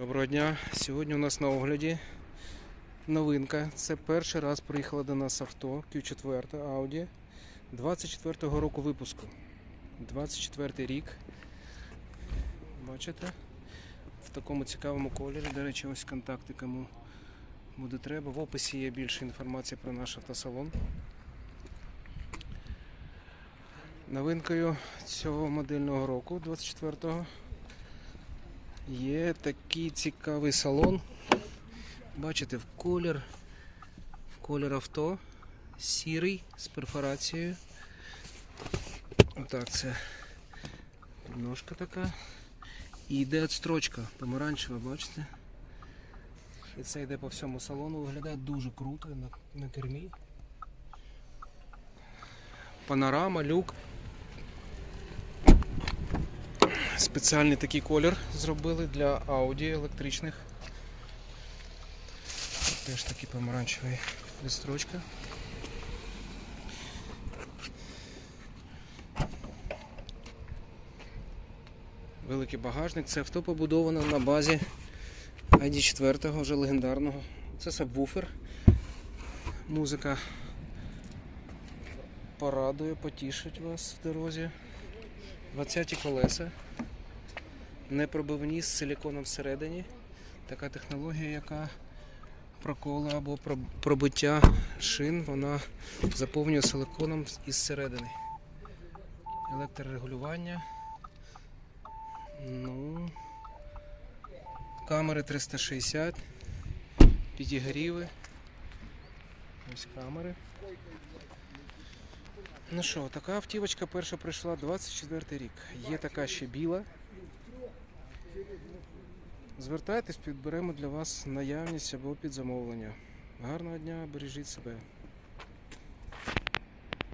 Доброго дня. Сьогодні у нас на огляді новинка. Це перший раз приїхало до нас авто Q4 Audi 24-го року випуску. 24 рік. Бачите? В такому цікавому кольорі. До речі, ось контакти кому буде треба. В описі є більше інформації про наш автосалон. Новинкою цього модельного року 24-го Є такий цікавий салон. Бачите, в колір, в колір авто, сірий з перфорацією. Отак це підножка така. І йде строчка помаранчева, бачите? І це йде по всьому салону, виглядає дуже круто на, на кермі. Панорама, люк. Спеціальний такий колір зробили для Audi електричних. Теж такий помаранчевий листрочка. Великий багажник. Це авто побудовано на базі ID4 вже легендарного. Це сабвуфер. Музика порадує, потішить вас в дорозі. 20 колеса непробивні з силіконом всередині. Така технологія, яка проколи або пробиття шин, вона заповнює силиконом із середини. Електрорегулювання. Ну, камери 360, підігріви. Ось камери. Ну що, така автівочка перша прийшла 24 рік. Є така ще біла. Звертайтесь, підберемо для вас наявність або під замовлення. Гарного дня, бережіть себе.